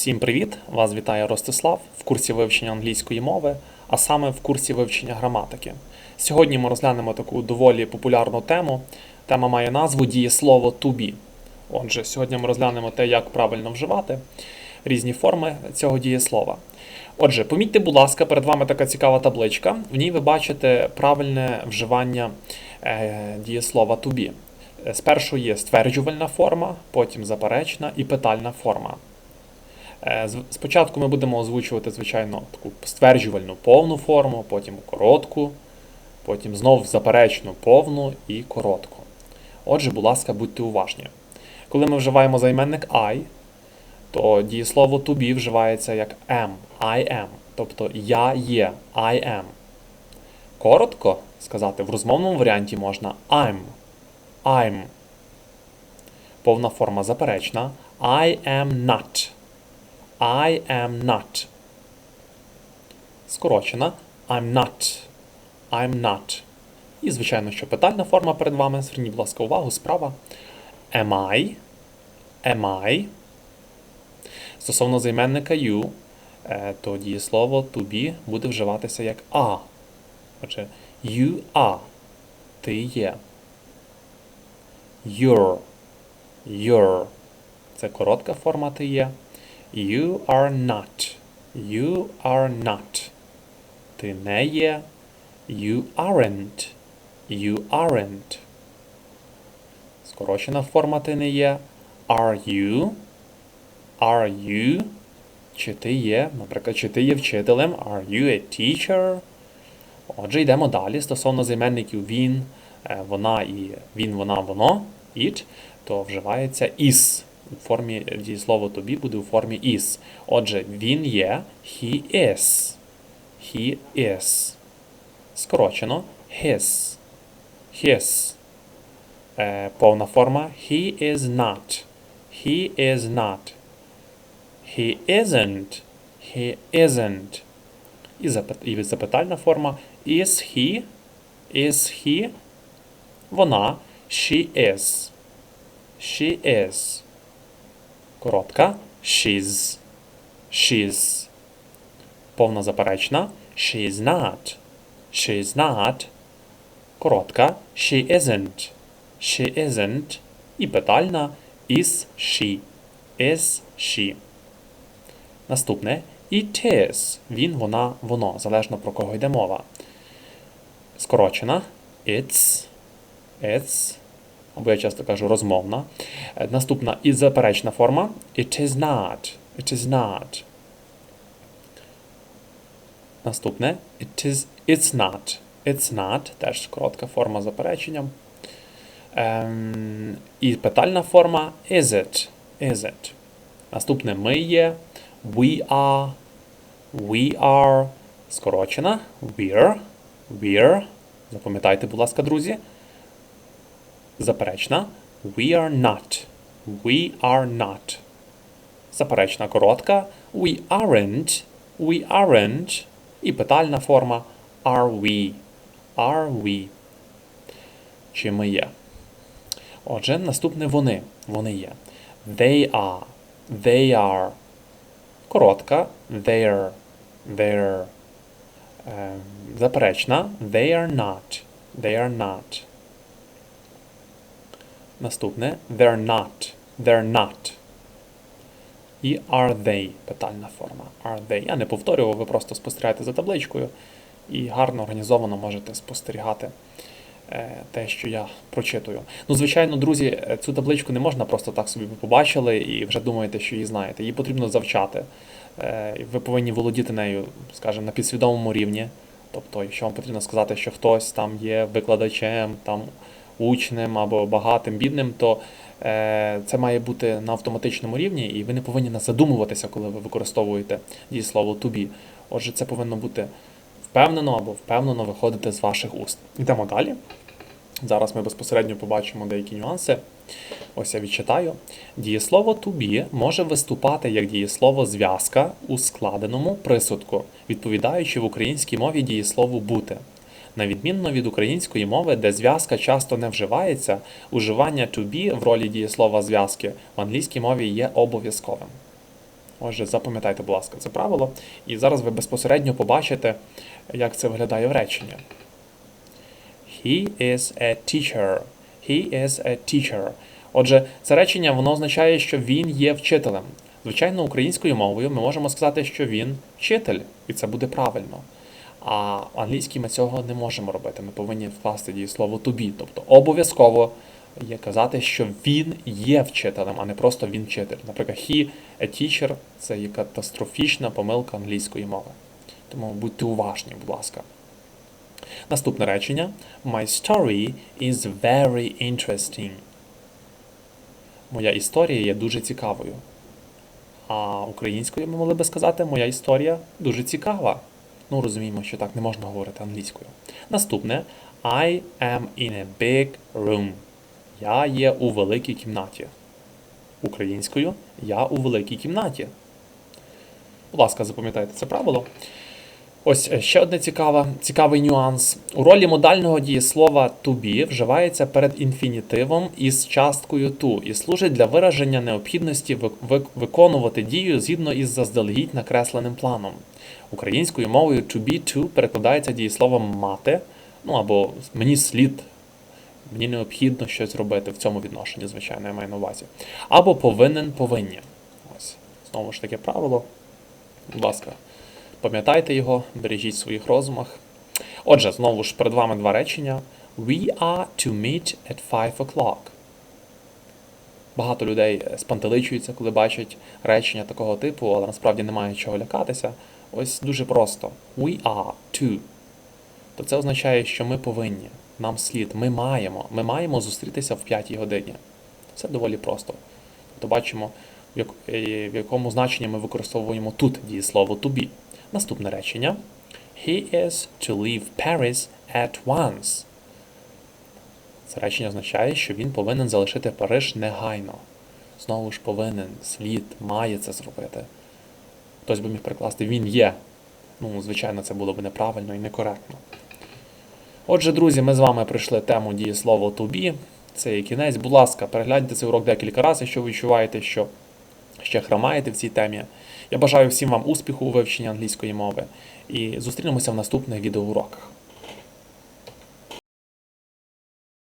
Всім привіт! Вас вітає Ростислав в курсі вивчення англійської мови, а саме в курсі вивчення граматики. Сьогодні ми розглянемо таку доволі популярну тему. Тема має назву дієслово to be. Отже, сьогодні ми розглянемо те, як правильно вживати різні форми цього дієслова. Отже, помітьте, будь ласка, перед вами така цікава табличка. В ній ви бачите правильне вживання е, дієслова to be. Е, Спершу є стверджувальна форма, потім заперечна і питальна форма. Е, Спочатку ми будемо озвучувати, звичайно, таку стверджувальну повну форму, потім коротку, потім знов заперечну повну і коротку. Отже, будь ласка, будьте уважні. Коли ми вживаємо займенник I, то дієслово to be вживається як am, I am, тобто я є, I am. Коротко сказати в розмовному варіанті можна I'm, I'm. Повна форма заперечна I am not. I am not. Скорочена I'm not. I'm not. І, звичайно, що питальна форма перед вами. Зверніть, будь ласка, увагу, справа. Am I? Am I? Стосовно займенника you, е, то дієслово to be буде вживатися як a. Отже, you are. Ти є. You're. You're. Це коротка форма ти є. You are not. You are not. Ти не є. You aren't. You aren't. Скорочена форма ти не є. Are you? Are you? Чи ти є? Наприклад, чи ти є вчителем? Are you a teacher? Отже, йдемо далі. Стосовно займенників він, е, вона і він, вона, воно, it, то вживається is. У формі дієслово to be буде у формі is. Отже, він є, he is. He is. Скорочено his. His. Е, повна форма he is not. He is not. He isn't. He isn't. І, запит, і запитальна форма is he, is he, вона, she is. She is. Коротка she's. She's. Повна заперечна she is not. She is not. Коротка she isn't. She isn't. І питальна is she. Is she. Наступне it is. Він, вона, воно. Залежно про кого йде мова. Скорочена it's. It's. Або я часто кажу розмовна. Е, Наступна і заперечна форма it is not. It is not. Наступне it is it's not. It's not. Теж коротка форма заперечення. Ем, і питальна форма is it. Is it. Наступне ми є. We are. We are. Скорочена. We're. We're. Запам'ятайте, будь ласка, друзі. Заперечна. We are not. We are not. Заперечна коротка. We aren't. We aren't. І питальна форма are we. Are we. Чи ми є? Отже, наступне вони. Вони є. They are. They are. Коротка. They're. Ем, заперечна. They are not. They are not. Наступне they're not. They're not. І are they питальна форма. Are they. Я не повторював, ви просто спостерігаєте за табличкою і гарно організовано можете спостерігати е, те, що я прочитую. Ну, звичайно, друзі, е, цю табличку не можна просто так собі побачили і вже думаєте, що її знаєте. Її потрібно завчати. Е, Ви повинні володіти нею, скажімо, на підсвідомому рівні. Тобто, якщо вам потрібно сказати, що хтось там є викладачем, там учнем або багатим, бідним, то е, це має бути на автоматичному рівні, і ви не повинні задумуватися, коли ви використовуєте дієслово to be. Отже, це повинно бути впевнено або впевнено виходити з ваших уст. Йдемо далі. Зараз ми безпосередньо побачимо деякі нюанси. Ось я відчитаю. Дієслово to be може виступати як дієслово зв'язка у складеному присудку, відповідаючи в українській мові дієслову бути. На відмінно від української мови, де зв'язка часто не вживається, уживання to be в ролі дієслова зв'язки в англійській мові є обов'язковим. Отже, запам'ятайте, будь ласка, це правило. І зараз ви безпосередньо побачите, як це виглядає в реченні. He is a teacher. He is a teacher. Отже, це речення воно означає, що він є вчителем. Звичайно, українською мовою ми можемо сказати, що він вчитель, і це буде правильно. А англійській ми цього не можемо робити. Ми повинні вкласти дієслово to be. Тобто обов'язково є казати, що він є вчителем, а не просто він вчитель. Наприклад, he a teacher це є катастрофічна помилка англійської мови. Тому будьте уважні, будь ласка. Наступне речення. My story is very interesting. Моя історія є дуже цікавою. А українською ми могли би сказати, моя історія дуже цікава. Ну, розуміємо, що так не можна говорити англійською. Наступне I am in a big room. Я є у великій кімнаті. Українською я у великій кімнаті. Будь ласка, запам'ятайте це правило. Ось е, ще одне цікаве, цікавий нюанс. У ролі модального дієслова to be вживається перед інфінітивом із часткою to і служить для вираження необхідності вик- вик- виконувати дію згідно із заздалегідь накресленим планом. Українською мовою to be to перекладається дієсловом мати, ну або мені слід, мені необхідно щось робити в цьому відношенні, звичайно, я маю на увазі. Або повинен повинні. Ось, знову ж таки правило. Будь ласка. Пам'ятайте його, бережіть в своїх розумах. Отже, знову ж перед вами два речення. We are to meet at 5 o'clock. Багато людей спантеличуються, коли бачать речення такого типу, але насправді немає чого лякатися. Ось дуже просто. We are to. То це означає, що ми повинні, нам слід, ми маємо. Ми маємо зустрітися в 5 годині. Це доволі просто. Тобто бачимо, е, в якому значенні ми використовуємо тут дієслово to be. Наступне речення. He is to leave Paris at once. Це речення означає, що він повинен залишити Париж негайно. Знову ж повинен, слід, має це зробити. Хтось би міг прикласти він є. Ну, звичайно, це було б неправильно і некоректно. Отже, друзі, ми з вами пройшли тему дієслово to be. Це є кінець. Будь ласка, перегляньте цей урок декілька разів, якщо ви відчуваєте, що ще хромаєте в цій темі. Я бажаю всім вам успіху у вивченні англійської мови і зустрінемося в наступних відеоуроках.